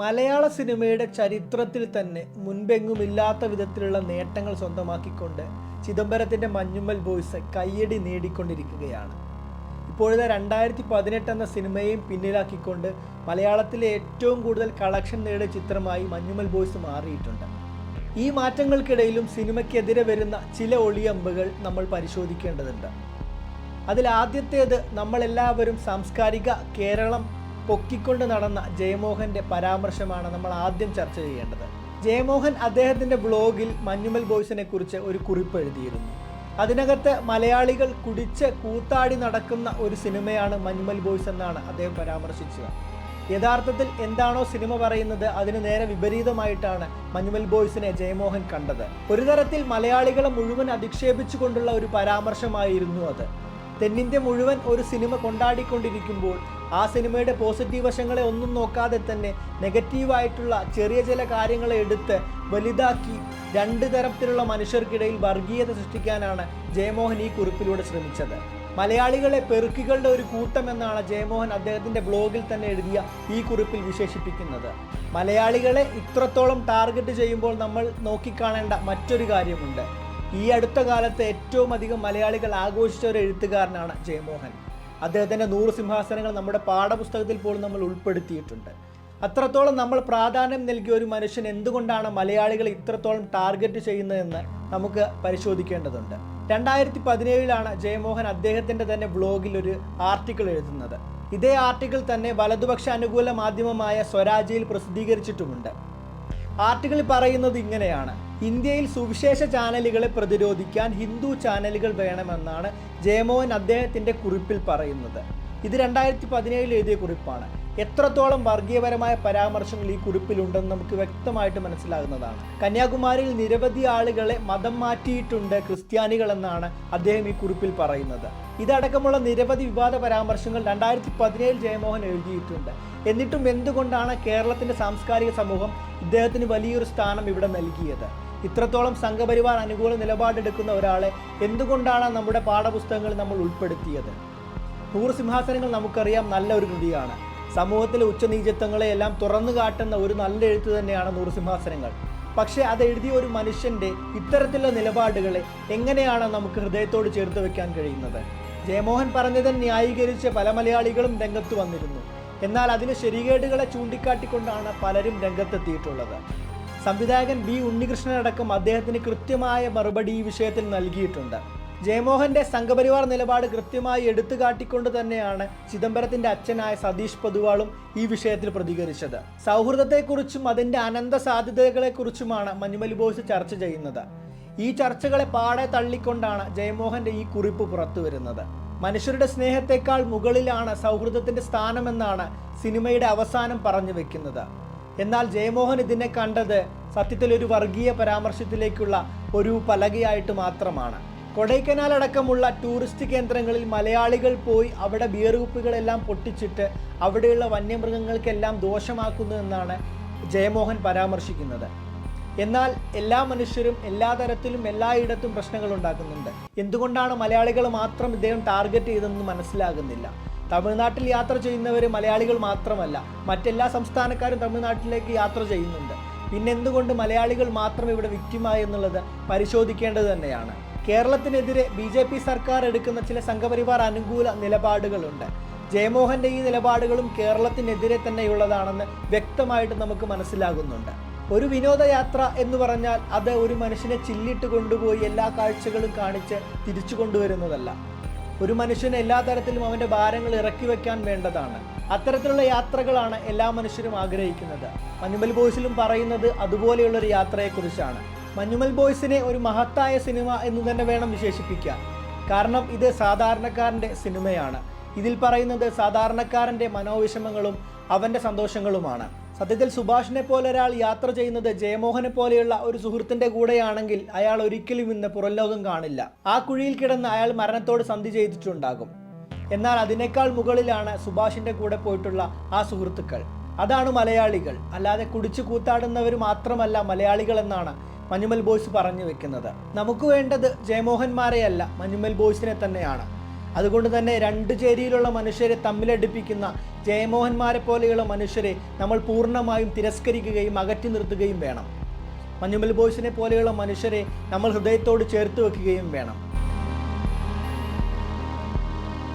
മലയാള സിനിമയുടെ ചരിത്രത്തിൽ തന്നെ മുൻപെങ്ങുമില്ലാത്ത വിധത്തിലുള്ള നേട്ടങ്ങൾ സ്വന്തമാക്കിക്കൊണ്ട് ചിദംബരത്തിന്റെ മഞ്ഞുമ്മൽ ബോയ്സ് കയ്യടി നേടിക്കൊണ്ടിരിക്കുകയാണ്. ഇപ്പോഴത്തെ രണ്ടായിരത്തി പതിനെട്ട് എന്ന സിനിമയെയും പിന്നിലാക്കിക്കൊണ്ട് മലയാളത്തിലെ ഏറ്റവും കൂടുതൽ കളക്ഷൻ നേടിയ ചിത്രമായി മഞ്ഞുമ്മൽ ബോയ്സ് മാറിയിട്ടുണ്ട്. ഈ മാറ്റങ്ങൾക്കിടയിലും സിനിമയ്ക്കെതിരെ വരുന്ന ചില ഒളിയമ്പുകൾ നമ്മൾ പരിശോധിക്കേണ്ടതുണ്ട്. അതിൽ ആദ്യത്തേത് നമ്മളെല്ലാവരും സാംസ്കാരിക കേരളം പൊക്കിക്കൊണ്ട് നടന്ന ജയമോഹന്റെ പരാമർശമാണ് നമ്മൾ ആദ്യം ചർച്ച ചെയ്യേണ്ടത്. ജയമോഹൻ അദ്ദേഹത്തിന്റെ ബ്ലോഗിൽ മഞ്ഞുമൽ ബോയ്സിനെ കുറിച്ച് ഒരു കുറിപ്പ് എഴുതിയിരുന്നു. അതിനകത്ത് മലയാളികൾ കുടിച്ച് കൂത്താടി നടക്കുന്ന ഒരു സിനിമയാണ് മഞ്ഞുമൽ ബോയ്സ് എന്നാണ് അദ്ദേഹം പരാമർശിച്ചത്. യഥാർത്ഥത്തിൽ എന്താണോ സിനിമ പറയുന്നത് അതിന് നേരെ വിപരീതമായിട്ടാണ് മഞ്ഞുമൽ ബോയ്സിനെ ജയമോഹൻ കണ്ടത്. ഒരു തരത്തിൽ മലയാളികളെ മുഴുവൻ അധിക്ഷേപിച്ചുകൊണ്ടുള്ള ഒരു പരാമർശമായിരുന്നു അത്. തെന്നിന്ത്യ മുഴുവൻ ഒരു സിനിമ കൊണ്ടാടിക്കൊണ്ടിരിക്കുമ്പോൾ ആ സിനിമയുടെ പോസിറ്റീവ് വശങ്ങളെ ഒന്നും നോക്കാതെ തന്നെ നെഗറ്റീവായിട്ടുള്ള ചെറിയ ചില കാര്യങ്ങളെ എടുത്ത് വലുതാക്കി രണ്ട് തരത്തിലുള്ള മനുഷ്യർക്കിടയിൽ വർഗീയത സൃഷ്ടിക്കാനാണ് ജയമോഹൻ ഈ കുറിപ്പിലൂടെ ശ്രമിച്ചത്. മലയാളികളെ പെറുക്കികളുടെ ഒരു കൂട്ടം എന്നാണ് ജയമോഹൻ അദ്ദേഹത്തിന്റെ ബ്ലോഗിൽ തന്നെ എഴുതിയ ഈ കുറിപ്പിൽ വിശേഷിപ്പിക്കുന്നത്. മലയാളികളെ ഇത്രത്തോളം ടാർഗറ്റ് ചെയ്യുമ്പോൾ നമ്മൾ നോക്കിക്കാണേണ്ട മറ്റൊരു കാര്യമുണ്ട്. ഈ അടുത്ത കാലത്ത് ഏറ്റവും അധികം മലയാളികൾ ആഘോഷിച്ച ഒരു എഴുത്തുകാരനാണ് ജയമോഹൻ. അദ്ദേഹത്തിന്റെ നൂറ് സിംഹാസനങ്ങൾ നമ്മുടെ പാഠപുസ്തകത്തിൽ പോലും നമ്മൾ ഉൾപ്പെടുത്തിയിട്ടുണ്ട്. അത്രത്തോളം നമ്മൾ പ്രാധാന്യം നൽകിയ ഒരു മനുഷ്യൻ എന്തുകൊണ്ടാണ് മലയാളികൾ ഇത്രത്തോളം ടാർഗറ്റ് ചെയ്യുന്നതെന്ന് നമുക്ക് പരിശോധിക്കേണ്ടതുണ്ട്. രണ്ടായിരത്തി പതിനേഴിലാണ് ജയമോഹൻ അദ്ദേഹത്തിന്റെ തന്നെ ബ്ലോഗിൽ ഒരു ആർട്ടിക്കിൾ എഴുതുന്നത്. ഇതേ ആർട്ടിക്കിൾ തന്നെ വലതുപക്ഷ അനുകൂല മാധ്യമമായ സ്വരാജയിൽ പ്രസിദ്ധീകരിച്ചിട്ടുമുണ്ട്. ആർട്ടിക്കിൾ പറയുന്നത് ഇങ്ങനെയാണ്. ഇന്ത്യയിൽ സുവിശേഷ ചാനലുകളെ പ്രതിരോധിക്കാൻ ഹിന്ദു ചാനലുകൾ വേണമെന്നാണ് ജയമോഹൻ അദ്ദേഹത്തിന്റെ കുറിപ്പിൽ പറയുന്നത്. ഇത് രണ്ടായിരത്തി പതിനേഴിൽ എഴുതിയ കുറിപ്പാണ്. എത്രത്തോളം വർഗീയപരമായ പരാമർശങ്ങൾ ഈ കുറിപ്പിലുണ്ടെന്ന് നമുക്ക് വ്യക്തമായിട്ട് മനസ്സിലാകുന്നതാണ്. കന്യാകുമാരിയിൽ നിരവധി ആളുകളെ മതം മാറ്റിയിട്ടുണ്ട് ക്രിസ്ത്യാനികൾ എന്നാണ് അദ്ദേഹം ഈ കുറിപ്പിൽ പറയുന്നത്. ഇതടക്കമുള്ള നിരവധി വിവാദ പരാമർശങ്ങൾ രണ്ടായിരത്തി പതിനേഴിൽ ജയമോഹൻ എഴുതിയിട്ടുണ്ട്. എന്നിട്ടും എന്തുകൊണ്ടാണ് കേരളത്തിന്റെ സാംസ്കാരിക സമൂഹം ഇദ്ദേഹത്തിന് വലിയൊരു സ്ഥാനം ഇവിടെ നൽകിയത്? ഇത്രത്തോളം സംഘപരിവാർ അനുകൂല നിലപാടെടുക്കുന്ന ഒരാളെ എന്തുകൊണ്ടാണ് നമ്മുടെ പാഠപുസ്തകങ്ങൾ നമ്മൾ ഉൾപ്പെടുത്തിയത്? നൂറ് സിംഹാസനങ്ങൾ നമുക്കറിയാം നല്ല ഒരു കൃതിയാണ്. സമൂഹത്തിലെ ഉച്ചനീചത്വങ്ങളെ എല്ലാം തുറന്നു കാട്ടുന്ന ഒരു നല്ല എഴുത്ത് തന്നെയാണ് നൂറ് സിംഹാസനങ്ങൾ. പക്ഷേ അത് എഴുതിയ ഒരു മനുഷ്യന്റെ ഇത്തരത്തിലുള്ള നിലപാടുകളെ എങ്ങനെയാണ് നമുക്ക് ഹൃദയത്തോട് ചേർത്ത് വെക്കാൻ കഴിയുന്നത്? ജയമോഹൻ പറഞ്ഞതിൽ ന്യായീകരിച്ച് പല മലയാളികളും രംഗത്ത് വന്നിരുന്നു. എന്നാൽ അതിന് ശരികേടുകളെ ചൂണ്ടിക്കാട്ടിക്കൊണ്ടാണ് പലരും രംഗത്തെത്തിയിട്ടുള്ളത്. സംവിധായകൻ ബി ഉണ്ണികൃഷ്ണൻ അടക്കം അദ്ദേഹത്തിന് കൃത്യമായ മറുപടി ഈ വിഷയത്തിൽ നൽകിയിട്ടുണ്ട്. ജയമോഹന്റെ സംഘപരിവാർ നിലപാട് കൃത്യമായി എടുത്തു കാട്ടിക്കൊണ്ട് തന്നെയാണ് ചിദംബരത്തിന്റെ അച്ഛനായ സതീഷ് പൊതുവാളും ഈ വിഷയത്തിൽ പ്രതികരിച്ചത്. സൗഹൃദത്തെക്കുറിച്ചും അതിന്റെ അനന്ത സാധ്യതകളെക്കുറിച്ചുമാണ് മഞ്ഞുമലി ബോസ് ചർച്ച ചെയ്യുന്നത്. ഈ ചർച്ചകളെ പാടെ തള്ളിക്കൊണ്ടാണ് ജയമോഹന്റെ ഈ കുറിപ്പ് പുറത്തു വരുന്നത് മനുഷ്യരുടെ സ്നേഹത്തെക്കാൾ മുകളിലാണ് സൗഹൃദത്തിന്റെ സ്ഥാനമെന്നാണ് സിനിമയുടെ അവസാനം പറഞ്ഞു വെക്കുന്നത്. എന്നാൽ ജയമോഹൻ ഇതിനെ കണ്ടത് സത്യത്തിൽ ഒരു വർഗീയ പരാമർശത്തിലേക്കുള്ള ഒരു പലകയായിട്ട് മാത്രമാണ്. കൊടൈക്കനാൽ അടക്കമുള്ള ടൂറിസ്റ്റ് കേന്ദ്രങ്ങളിൽ മലയാളികൾ പോയി അവിടെ ബിയർ കുപ്പികളെല്ലാം പൊട്ടിച്ചിട്ട് അവിടെയുള്ള വന്യമൃഗങ്ങൾക്കെല്ലാം ദോഷമാക്കുന്നു എന്നാണ് ജയമോഹൻ പരാമർശിക്കുന്നത്. എന്നാൽ എല്ലാ മനുഷ്യരും എല്ലാ തരത്തിലും എല്ലായിടത്തും പ്രശ്നങ്ങൾ ഉണ്ടാക്കുന്നുണ്ട് എന്തുകൊണ്ടാണ് മലയാളികൾ മാത്രം ഇദ്ദേഹം ടാർഗറ്റ് ചെയ്തതെന്ന് മനസ്സിലാകുന്നില്ല. തമിഴ്നാട്ടിൽ യാത്ര ചെയ്യുന്നവർ മലയാളികൾ മാത്രമല്ല മറ്റെല്ലാ സംസ്ഥാനക്കാരും തമിഴ്നാട്ടിലേക്ക് യാത്ര ചെയ്യുന്നുണ്ട്. പിന്നെ എന്തുകൊണ്ട് മലയാളികൾ മാത്രം ഇവിടെ വിക്റ്റിമായി എന്നുള്ളത് പരിശോധിക്കേണ്ടത് തന്നെയാണ്. കേരളത്തിനെതിരെ ബി ജെ പി സർക്കാർ എടുക്കുന്ന ചില സംഘപരിവാർ അനുകൂല നിലപാടുകളുണ്ട്. ജയമോഹന്റെ ഈ നിലപാടുകളും കേരളത്തിനെതിരെ തന്നെയുള്ളതാണെന്ന് വ്യക്തമായിട്ട് നമുക്ക് മനസ്സിലാകുന്നുണ്ട്. ഒരു വിനോദയാത്ര എന്ന് പറഞ്ഞാൽ അത് ഒരു മനുഷ്യനെ ചില്ലിട്ട് കൊണ്ടുപോയി എല്ലാ കാഴ്ചകളും കാണിച്ച് തിരിച്ചു കൊണ്ടുവരുന്നതല്ല. ഒരു മനുഷ്യന് എല്ലാ തരത്തിലും അവന്റെ ഭാരങ്ങൾ ഇറക്കി വെക്കാൻ വേണ്ടതാണ്. അത്തരത്തിലുള്ള യാത്രകളാണ് എല്ലാ മനുഷ്യരും ആഗ്രഹിക്കുന്നത്. മഞ്ഞുമൽ ബോയ്സിലും പറയുന്നത് അതുപോലെയുള്ളൊരു യാത്രയെക്കുറിച്ചാണ്. മഞ്ഞുമൽ ബോയ്സിനെ ഒരു മഹത്തായ സിനിമ എന്ന് തന്നെ വേണം വിശേഷിപ്പിക്കാൻ. കാരണം ഇത് സാധാരണക്കാരന്റെ സിനിമയാണ്. ഇതിൽ പറയുന്നത് സാധാരണക്കാരന്റെ മനോവിഷമങ്ങളും അവന്റെ സന്തോഷങ്ങളുമാണ്. സത്യത്തിൽ സുഭാഷിനെ പോലെ ഒരാൾ യാത്ര ചെയ്യുന്നത് ജയമോഹനെ പോലെയുള്ള ഒരു സുഹൃത്തിന്റെ കൂടെയാണെങ്കിൽ അയാൾ ഒരിക്കലും ഇന്ന് പുറംലോകം കാണില്ല. ആ കുഴിയിൽ കിടന്ന് അയാൾ മരണത്തോട് സന്ധി ചെയ്തിട്ടുണ്ടാകും. എന്നാൽ അതിനേക്കാൾ മുകളിലാണ് സുഭാഷിന്റെ കൂടെ പോയിട്ടുള്ള ആ സുഹൃത്തുക്കൾ. അതാണ് മലയാളികൾ. അല്ലാതെ കുടിച്ചു കൂത്താടുന്നവർ മാത്രമല്ല മലയാളികൾ എന്നാണ് മഞ്ഞുമൽ ബോയ്സ് പറഞ്ഞു വെക്കുന്നത്. നമുക്ക് വേണ്ടത് ജയമോഹന്മാരെയല്ല മഞ്ഞുമൽ ബോയ്സിനെ തന്നെയാണ്. അതുകൊണ്ട് തന്നെ രണ്ട് ചേരിയിലുള്ള മനുഷ്യരെ തമ്മിലടിപ്പിക്കുന്ന ജയമോഹന്മാരെ പോലെയുള്ള മനുഷ്യരെ നമ്മൾ പൂർണമായും തിരസ്കരിക്കുകയും അകറ്റി നിർത്തുകയും വേണം. മഞ്ഞുമൽ ബോയ്സിനെ പോലെയുള്ള മനുഷ്യരെ നമ്മൾ ഹൃദയത്തോട് ചേർത്ത് വെക്കുകയും വേണം.